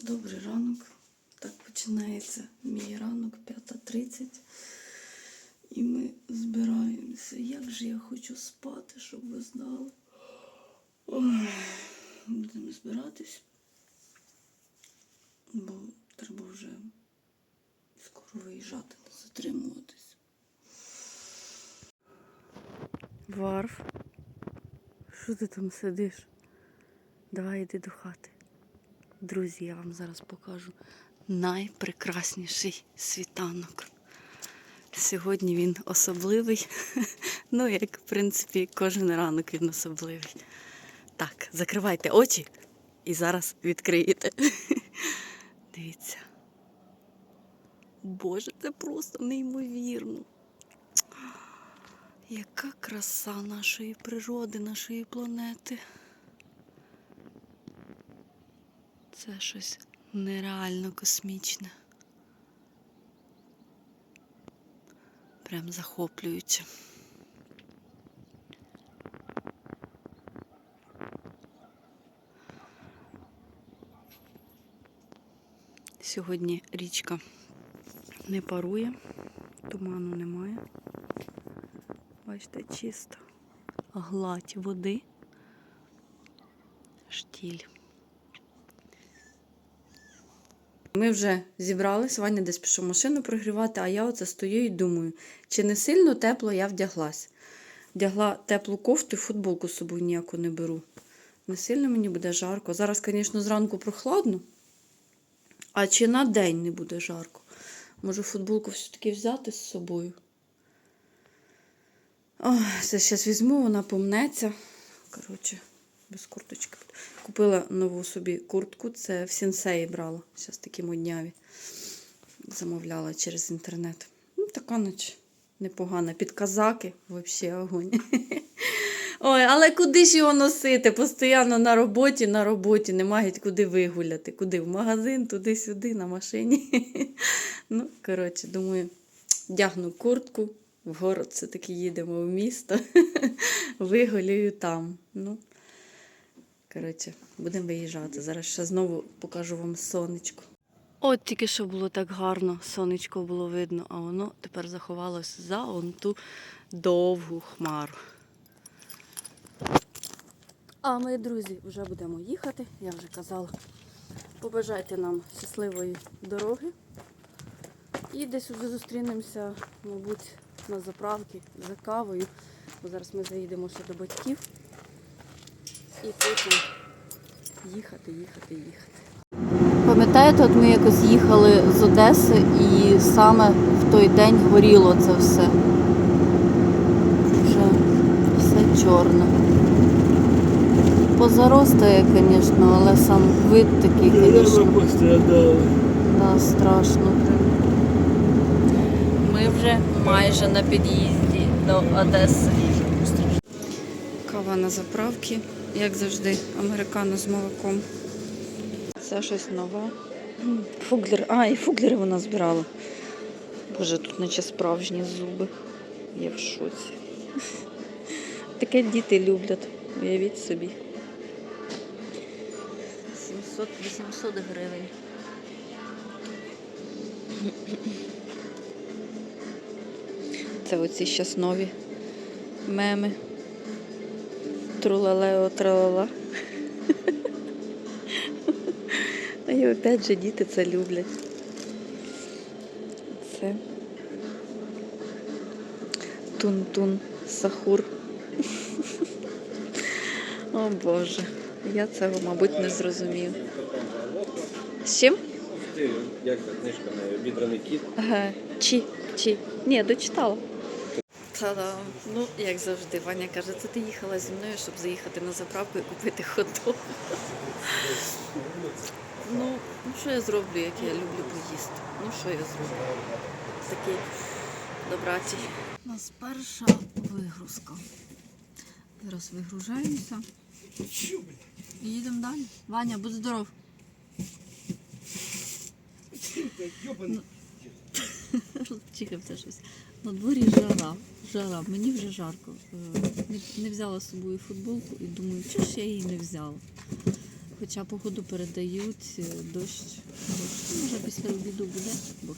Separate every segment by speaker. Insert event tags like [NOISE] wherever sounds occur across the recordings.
Speaker 1: Добрий ранок. Так починається мій ранок, 5.30. І ми збираємося. Як же я хочу спати, щоб ви знали. Ой, будемо збиратись. Бо треба вже скоро виїжджати, не затримуватись. Варф, що ти там сидиш? Давай йди до хати. Друзі, я вам зараз покажу найпрекрасніший світанок. Сьогодні він особливий. [LAUGHS] Ну, як, в принципі, кожен ранок він особливий. Так, закривайте очі і зараз відкриєте. [LAUGHS] Дивіться. Боже, це просто неймовірно. Яка краса нашої природи, нашої планети. Це щось нереально космічне. Прям захоплююче. Сьогодні річка не парує, туману немає. Бачите, чисто гладь води, штіль. Ми вже зібрались, Ваня десь пішов машину прогрівати, а я оце стою і думаю, чи не сильно тепло я вдяглась. Вдягла теплу кофту і футболку з собою ніяку не беру. Не сильно мені буде жарко. Зараз, звісно, зранку прохладно. А чи на день не буде жарко? Може, футболку все-таки взяти з собою? Ой, це зараз візьму, вона помнеться. Коротше, без курточки. Купила нову собі куртку, це в сінсеї брала. Зараз такі модняві. Замовляла через інтернет. Ну, така наче непогана. Під казаки взагалі огонь. [LAUGHS] Ой, але куди ж його носити? Постійно на роботі, на роботі, немає куди вигуляти. Куди? В магазин, туди-сюди, на машині. [LAUGHS] Ну, коротше, думаю, вдягну куртку, в город все-таки їдемо в місто, [LAUGHS] вигулюю там. Ну, коротше, будемо виїжджати. Зараз ще знову покажу вам сонечко. От тільки що було так гарно, сонечко було видно, а воно тепер заховалося за он ту довгу хмару. А ми, друзі, вже будемо їхати. Я вже казала. Побажайте нам щасливої дороги. І десь вже зустрінемося, мабуть, на заправці за кавою. Бо зараз ми заїдемо ще до батьків. І потім їхати, їхати, їхати. Пам'ятаєте, от ми якось їхали з Одеси і саме в той день горіло це все. Вже все чорне. Позаростає, звісно, але сам вид такий, звісно.
Speaker 2: пострадали.
Speaker 1: Да, страшно. Ми вже майже на під'їзді до Одеси. Кава на заправці, як завжди, американо з молоком. Це щось нове. Фуглер. А, і фуглери вона збирала. Боже, тут наче справжні зуби. Я в шоці. Таке діти люблять. Уявіть собі. 700-800 гривень. Це оці щас нові меми. Трулалео тралала. А і опять же діти це люблять. Це тун-тун сахур. О Боже, я цього, мабуть, не зрозумів. З чим?
Speaker 2: Як та книжка обідраний кіт?
Speaker 1: Ага, чи, чи. Ні, дочитала. Та-дам. Ну, як завжди, Ваня каже, це ти їхала зі мною, щоб заїхати на заправку і купити хот-дог. Ну, ну, що я зроблю, як я люблю поїсти? Ну, що я зроблю? Такий добрачий. У нас перша вигрузка. Зараз вигружаємося. І їдемо далі. Ваня, будь здоров. Розчихався [LAUGHS] щось. На дворі жара. Жара. Мені вже жарко. Е, Не, не взяла з собою футболку і думаю, чи ж я її не взяла. Хоча погоду передають е, дощ. дощ. Може після обіду буде, бо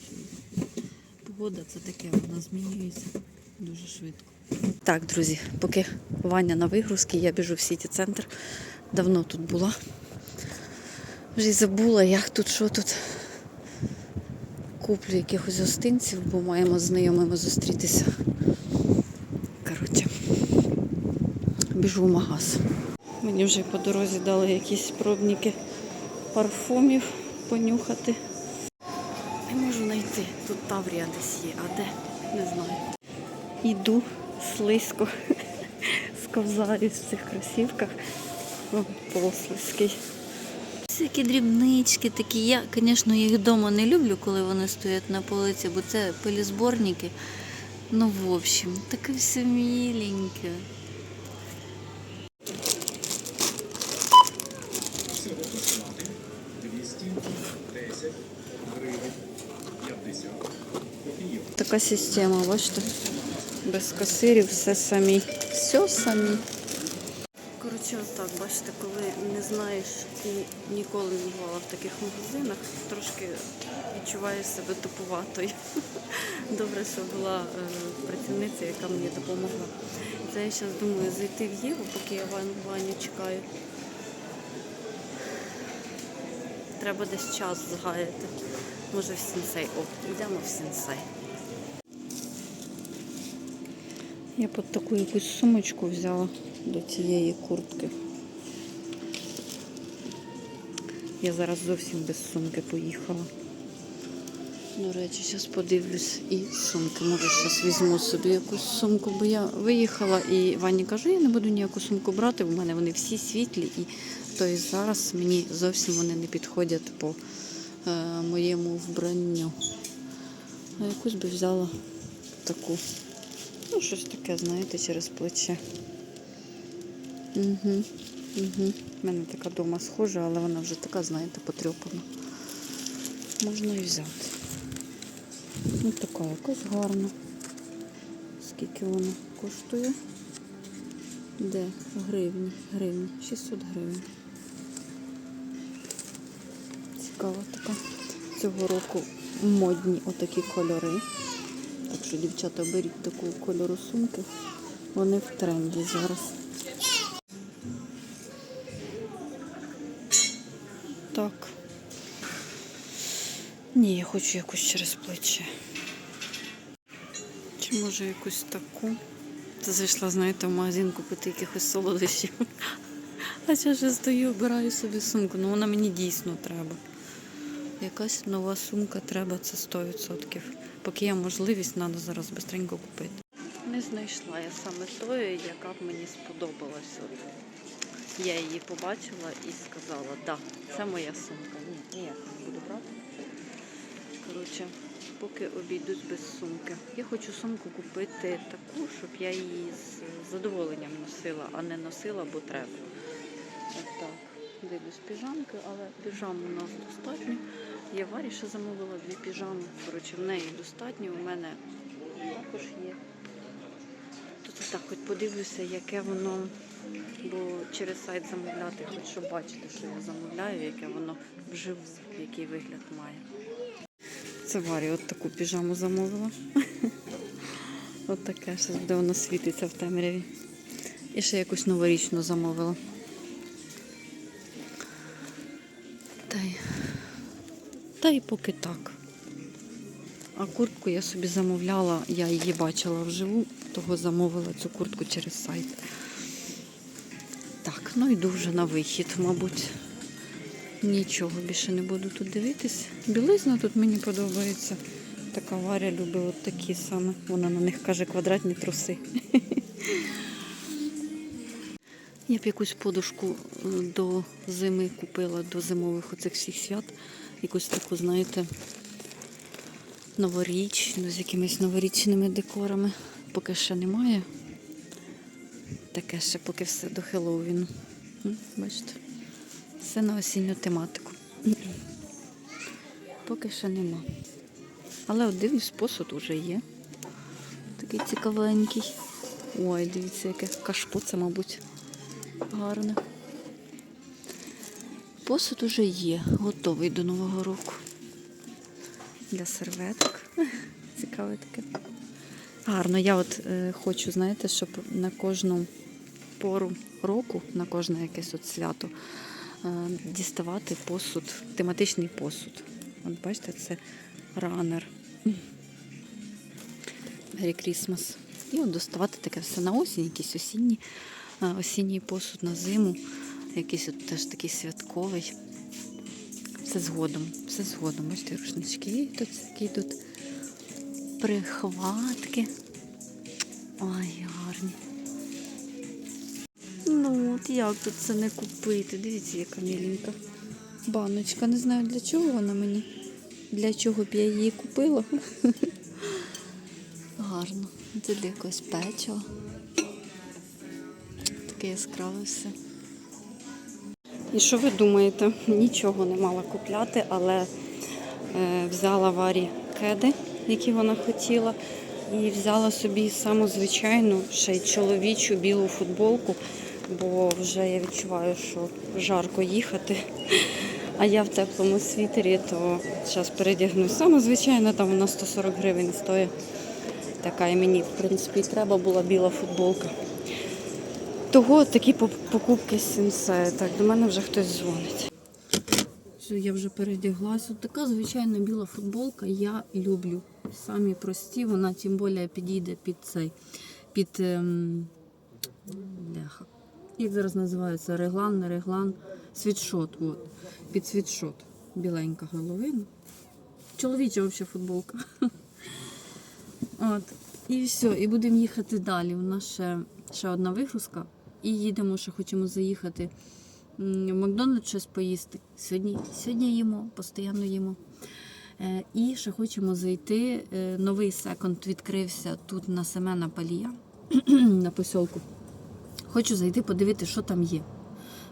Speaker 1: погода це таке, вона змінюється дуже швидко. Так, друзі, поки Ваня на вигрузці, я біжу в сіті центр. Давно тут була. Вже й забула, як тут, що тут. Куплю якихось гостинців, бо маємо з знайомими зустрітися. Коротше, біжу в магаз. Мені вже по дорозі дали якісь пробники парфумів понюхати. Не можу знайти. Тут Таврія десь є, а де? Не знаю. Іду слизько, [LAUGHS] сковзаю в цих кросівках. О, полуслизький. Всякі дрібнички такі. Я, звісно, їх вдома не люблю, коли вони стоять на полиці, бо це пилізборники. Ну, в общем, таке все міленьке. Така система, бачите? Без касирів, все самі. Все самі. Отак, бачите, коли не знаєш і ніколи не бувала в таких магазинах, трошки відчуваєш себе туповатою. [LAUGHS] Добре, що була е, працівниця, яка мені допомогла. Це я зараз думаю зайти в Єву, поки я Ван- Ваню чекаю. Треба десь час згаяти. Може в сенсей. О, йдемо в сенсей. Я під таку якусь сумочку взяла до цієї куртки. Я зараз зовсім без сумки поїхала. До речі, зараз подивлюсь і сумки. Може, зараз візьму собі якусь сумку, бо я виїхала і Вані кажу, я не буду ніяку сумку брати, в мене вони всі світлі, і то і зараз мені зовсім вони не підходять по е, моєму вбранню. А якусь би взяла таку. Ну, щось таке, знаєте, через плече. Угу, угу. У мене така дома схожа, але вона вже така, знаєте, потрьопана. Можна і взяти. Ну, така якась гарна. Скільки вона коштує? Де? Гривні. Гривні. 600 гривень. Цікава така. Цього року модні отакі кольори. Що, дівчата, беріть таку кольору сумки. Вони в тренді зараз. Так. Ні, я хочу якусь через плече. Чи може якусь таку? Це зайшла, знаєте, в магазин купити якихось солодощів. [LAUGHS] А зараз вже стою, обираю собі сумку. Ну вона мені дійсно треба. Якась нова сумка треба, це 100%. Поки є можливість, треба зараз швидко купити. Не знайшла я саме тої, яка б мені сподобалася. Я її побачила і сказала, да, це моя сумка. Ні, ніяк не буду брати. Коротше, поки обійдусь без сумки. Я хочу сумку купити таку, щоб я її з задоволенням носила, а не носила, бо треба. От так. Дивлюсь піжамки, але піжам у нас достатньо. Я Варі ще замовила дві піжами. Коротше, в неї достатньо, у мене також є. Тут так хоч подивлюся, яке воно, бо через сайт замовляти, хоч щоб бачити, що я замовляю, яке воно вживу, який вигляд має. Це Варі от таку піжаму замовила. [LAUGHS] От таке, буде воно світиться в темряві. І ще якусь новорічну замовила. Та й поки так. А куртку я собі замовляла, я її бачила вживу, того замовила цю куртку через сайт. Так, ну йду вже на вихід, мабуть. Нічого більше не буду тут дивитись. Білизна тут мені подобається. Така Варя любить такі саме. Вона на них каже квадратні труси. [LAUGHS] Я б якусь подушку е, до зими купила, до зимових оцих всіх свят. Якусь таку, знаєте, новорічну, з якимись новорічними декорами. Поки ще немає. Таке ще поки все до Хеллоуіну. Бачите? Все на осінню тематику. Поки ще нема. Але от дивлюсь, посуд уже є. Такий цікавенький. Ой, дивіться, яке кашпо це, мабуть, гарне. Посуд уже є, готовий до Нового року. Для серветок. [LAUGHS] Цікаве таке. Гарно. Я от е, хочу, знаєте, щоб на кожну пору року, на кожне якесь от свято, е, діставати посуд, тематичний посуд. От бачите, це ранер. Merry Christmas. І от доставати таке все на осінь, якийсь осінній, е, осінній посуд на зиму, якийсь от теж такий святковий. Все згодом, все згодом. Бачите, рушнички тут такі йдуть прихватки. Ой, гарні. Ну от як тут це не купити? Дивіться, яка міленька баночка. Не знаю для чого вона мені. Для чого б я її купила. [LAUGHS] Гарно. Це для якогось печива. Таке яскраве все. І що ви думаєте? Нічого не мала купляти, але е, взяла варі кеди, які вона хотіла, і взяла собі саму звичайну, ще й чоловічу білу футболку, бо вже я відчуваю, що жарко їхати. А я в теплому світері, то зараз передягнусь. Саме звичайно, там вона 140 гривень стоїть. Така і мені, в принципі, треба була біла футболка. Того такі покупки з сенсею. Так, до мене вже хтось дзвонить. Я вже передяглася. Така звичайна біла футболка я люблю. Самі прості, вона тим більше підійде під цей, під ем, бляха. Як зараз називається? Реглан, не реглан, світшот. От. Під світшот. Біленька головина. Чоловіча взагалі футболка. [LAUGHS] От. І все, і будемо їхати далі. У нас ще, ще одна вигрузка. І їдемо, ще хочемо заїхати в Макдональдс щось поїсти. Сьогодні, сьогодні їмо, постійно їмо. Е, і ще хочемо зайти. Е, новий секонд відкрився тут на Семена Палія [CLEARS THROAT] на посілку. Хочу зайти подивитися, що там є.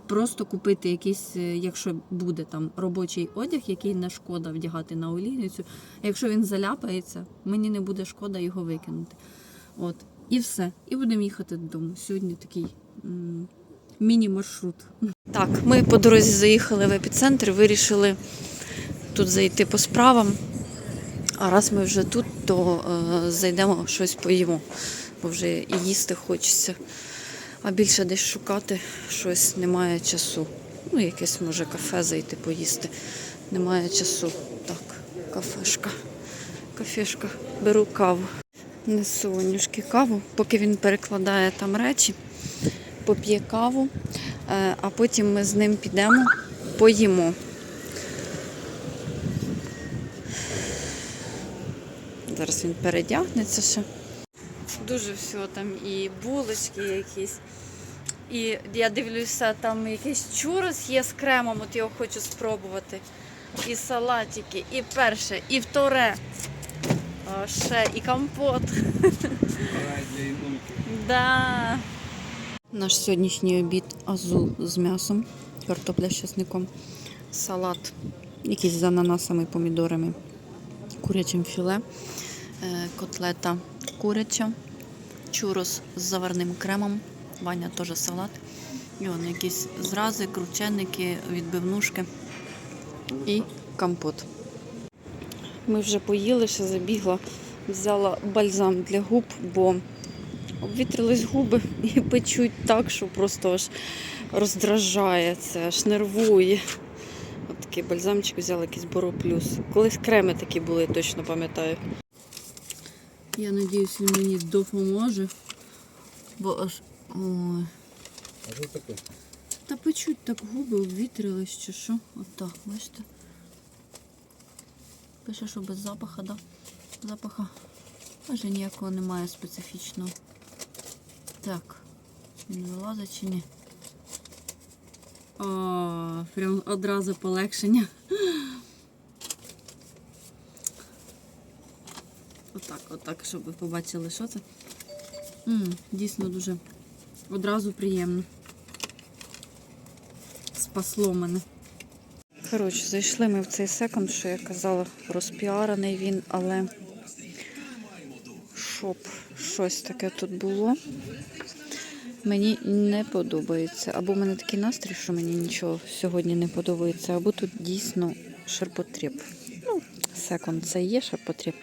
Speaker 1: Просто купити якийсь, е, якщо буде там робочий одяг, який не шкода вдягати на олійницю. Якщо він заляпається, мені не буде шкода його викинути. От. І все. І будемо їхати додому. Сьогодні такий міні-маршрут. Так, ми по дорозі заїхали в епіцентр, вирішили тут зайти по справам. А раз ми вже тут, то е, зайдемо щось поїмо, бо вже і їсти хочеться. А більше десь шукати щось немає часу. Ну, якесь може кафе зайти поїсти. Немає часу. Так, кафешка. Кафешка. Беру каву. Несу Онюшки каву, поки він перекладає там речі, поп'є каву, е, а потім ми з ним підемо, поїмо. Зараз він передягнеться ще. Дуже все там і булочки якісь. І я дивлюся, там якийсь чурос є з кремом, от його хочу спробувати. І салатики, і перше, і вторе. Ще і компот. Да. Наш сьогоднішній обід азу з м'ясом, картопля з чесником, салат, якийсь з ананасами, помідорами, курячим філе, е, котлета куряча, чурос з заварним кремом, Ваня теж салат. І вон якісь зрази, крученики, відбивнушки і компот. Ми вже поїли, ще забігла, взяла бальзам для губ, бо обвітрились губи і печуть так, що просто аж роздражає це, аж нервує. От такий бальзамчик взяла якийсь Боро Плюс. Колись креми такі були, я точно пам'ятаю. Я сподіваюся, він мені допоможе. Бо аж. Ой.
Speaker 2: А що таке?
Speaker 1: Та печуть так губи обвітрились чи що. Отак, бачите. Пише, що без запаха, да? Запаха. Майже ніякого немає специфічного. Так. Він вилазить чи ні? О, прям одразу полегшення. Отак, отак, щоб ви побачили, що це. м дійсно дуже одразу приємно. Спасло мене. Коротше, зайшли ми в цей секонд, що я казала, розпіарений він, але щоб щось таке тут було. Мені не подобається. Або в мене такий настрій, що мені нічого сьогодні не подобається, або тут дійсно ширпотреб. Ну, секунд, це є ширпотреб.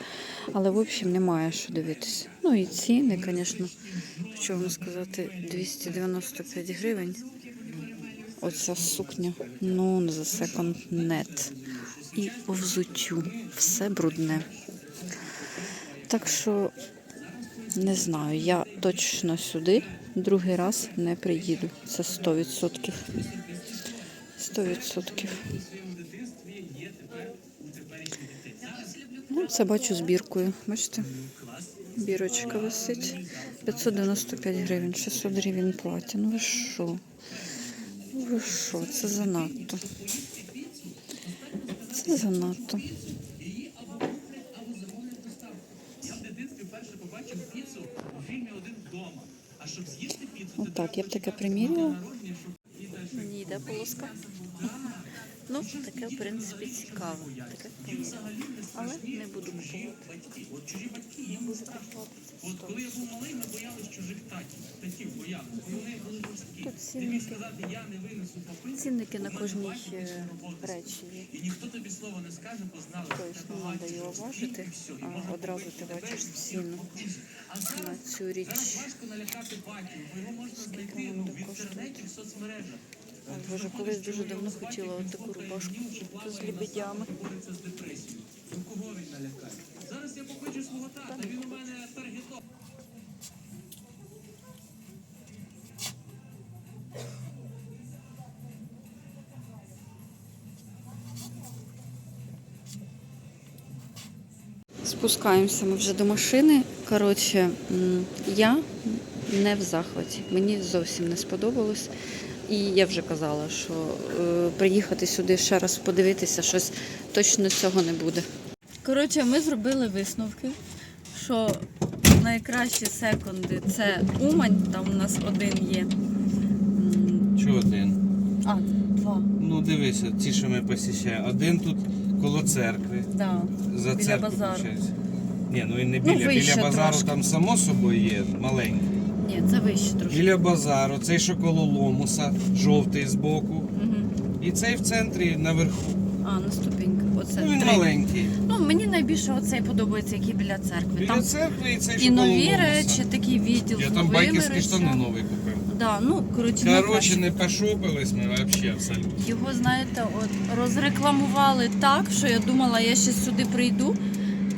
Speaker 1: Але, в общем, немає що дивитися. Ну і ціни, звісно, що вам сказати, 295 гривень. Оця сукня, ну, за секонд нет. І по взуттю. Все брудне. Так що не знаю, я точно сюди другий раз не приїду. Це 100%. 100%. Ну, це бачу збіркою. Бачите? Бірочка висить. 595 гривень, 600 гривень платять. Ну ви що? Ну ви що? Це занадто. Це занадто. Отак, я б таке приміряла. Мені йде полоска. Ну, таке, в принципі, цікаво. Таке. Але не буду купувати. Буду купувати Тут цінники. Цінники на кожній речі є. Тобто не треба його важити, а одразу ти бачиш ціну на цю річ. Скільки вона буде коштувати? Ой, Боже, колись дуже давно хотіла от таку рубашку з лебедями. Спускаємося ми вже до машини. Коротше, я не в захваті. Мені зовсім не сподобалось. І я вже казала, що е, приїхати сюди ще раз подивитися, щось точно цього не буде. Коротше, ми зробили висновки, що найкращі секунди це Умань, там у нас один є.
Speaker 2: Чого один?
Speaker 1: А, два.
Speaker 2: Ну дивися, ті, що ми посіщаємо. Один тут коло церкви.
Speaker 1: Да.
Speaker 2: За
Speaker 1: Біля
Speaker 2: церкву,
Speaker 1: базару.
Speaker 2: Ні, ну і не
Speaker 1: Ну,
Speaker 2: біля.
Speaker 1: вище
Speaker 2: біля базару
Speaker 1: трошки.
Speaker 2: там само собою є маленький.
Speaker 1: Ні, це вище трошки.
Speaker 2: Біля базару, цей що коло ломуса, жовтий збоку.
Speaker 1: Угу.
Speaker 2: І цей в центрі наверху.
Speaker 1: А, на ступеньках. Оце
Speaker 2: Ну він
Speaker 1: три.
Speaker 2: маленький.
Speaker 1: Ну, мені найбільше оцей подобається, який біля церкви.
Speaker 2: Біля
Speaker 1: Там
Speaker 2: церкви і цей
Speaker 1: і нові речі, такий відділ
Speaker 2: Я там
Speaker 1: новими
Speaker 2: байкерські штани
Speaker 1: речами.
Speaker 2: нові купив.
Speaker 1: Да, ну, коротше,
Speaker 2: Коротше,
Speaker 1: найкраще.
Speaker 2: не пошопились ми взагалі абсолютно.
Speaker 1: Його, знаєте, от розрекламували так, що я думала, я ще сюди прийду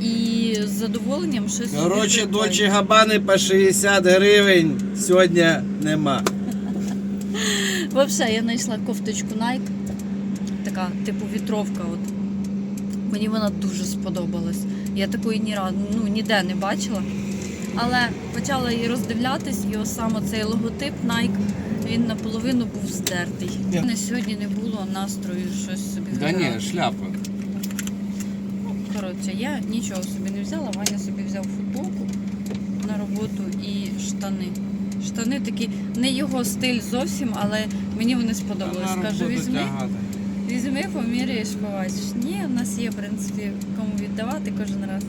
Speaker 1: і з задоволенням щось
Speaker 3: Коротше, дочі габани по 60 гривень сьогодні нема.
Speaker 1: Взагалі, я знайшла кофточку Nike, така типу вітровка. От. Мені вона дуже сподобалась. Я такої ні разу ну, ніде не бачила. Але почала її роздивлятись, і ось саме цей логотип Nike, він наполовину був здертий. У мене сьогодні не було настрою щось собі
Speaker 2: Да ні, шляпа.
Speaker 1: Коротше, я нічого собі не взяла. Ваня собі взяв футболку на роботу і штани. Штани такі, не його стиль зовсім, але мені вони сподобались. Кажу, візьми, візьми, поміряєш, побачиш. Ні, в нас є, в принципі, кому віддавати кожен раз.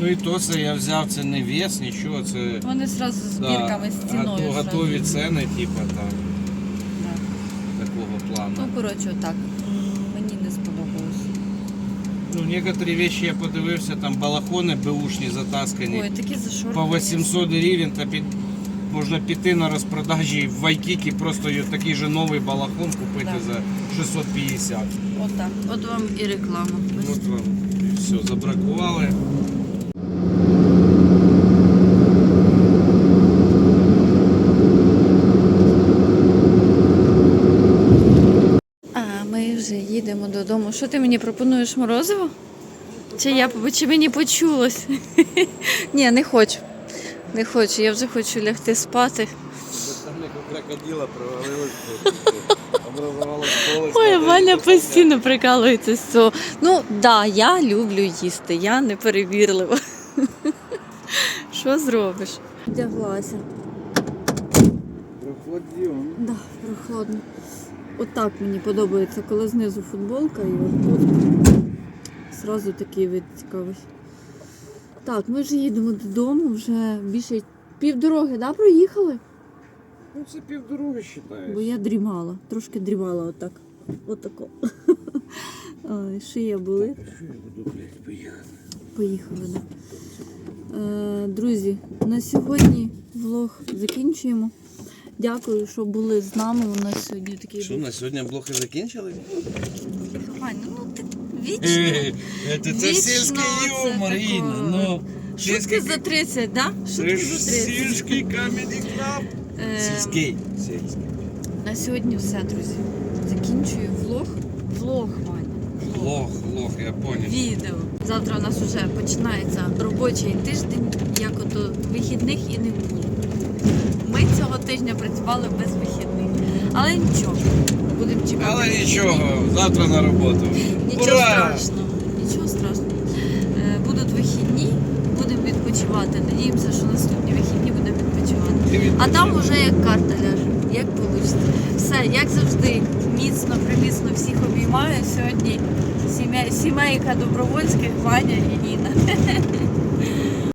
Speaker 2: Ну і то це я взяв, це не вес, нічого, це
Speaker 1: Вони зразу з
Speaker 2: да,
Speaker 1: бірками з ціною.
Speaker 2: готові ціни, типу там,
Speaker 1: Да.
Speaker 2: такого плану.
Speaker 1: Ну, коротше, отак. М, Мені не сподобалось.
Speaker 2: Ну, некоторі речі я подивився, там балахони беушні затаскані.
Speaker 1: Ой, такі зашорти.
Speaker 2: По 800 гривень та під... можна піти на розпродажі в Вайкікі, просто такий же новий балахон купити
Speaker 1: Да.
Speaker 2: за 650.
Speaker 1: Отак. От вам і реклама.
Speaker 2: От вам і все, забракували.
Speaker 1: А ми вже їдемо додому. Що ти мені пропонуєш морозиво? Чи я чи мені почулось? [LAUGHS] Ні, не хочу. Не хочу, я вже хочу лягти спати.
Speaker 3: крокодила.
Speaker 1: Ой, Валя постійно прикалується з цього. Ну, так, да, я люблю їсти, я не перевірлива. [LAUGHS] Що зробиш? Вдяглася.
Speaker 3: Проходіон.
Speaker 1: Да, прохладно. Отак мені подобається, коли знизу футболка і от тут зразу такий вид цікавий. Так, ми вже їдемо додому, вже більше півдороги, да, проїхали?
Speaker 2: Ну це півдороги
Speaker 1: Бо я дрімала, трошки дрімала отак. Отако. [LAUGHS] Ой, шия були.
Speaker 2: Що я буду, блядь, поїхати?
Speaker 1: Поїхали, да. Е, друзі, на сьогодні влог закінчуємо. Дякую, що були з нами. У нас сьогодні такий
Speaker 3: Що, на сьогодні блоки закінчили?
Speaker 1: Ваня, ну ти вічно.
Speaker 3: Це
Speaker 1: Вічно
Speaker 3: сільський
Speaker 1: це
Speaker 3: юмор,
Speaker 1: такого.
Speaker 3: Інна. Ну,
Speaker 1: Шутки за 30, да?
Speaker 3: Це
Speaker 1: Шутки
Speaker 3: ж
Speaker 1: за 30.
Speaker 3: сільський камеді клаб.
Speaker 1: Е,
Speaker 3: Сільський. Сільський.
Speaker 1: На сьогодні все, друзі. Закінчую влог. Влог, Ваня.
Speaker 3: Лох, лох, я поняв.
Speaker 1: Відео. Завтра у нас вже починається робочий тиждень, як ото вихідних і не було. Ми цього тижня працювали без вихідних. Але нічого, будемо чекати.
Speaker 3: Але нічого, завтра на роботу.
Speaker 1: Нічого
Speaker 3: Ура!
Speaker 1: страшного. Нічого страшного. Е, Будуть вихідні, будемо відпочивати. Надіємося, що наступні вихідні будемо відпочивати. А там уже як карта ляже, як вийде. Все, як завжди, міцно, приміцно всіх обіймаю. Сьогодні сімейка добровольських, Ваня і Ніна. [LAUGHS]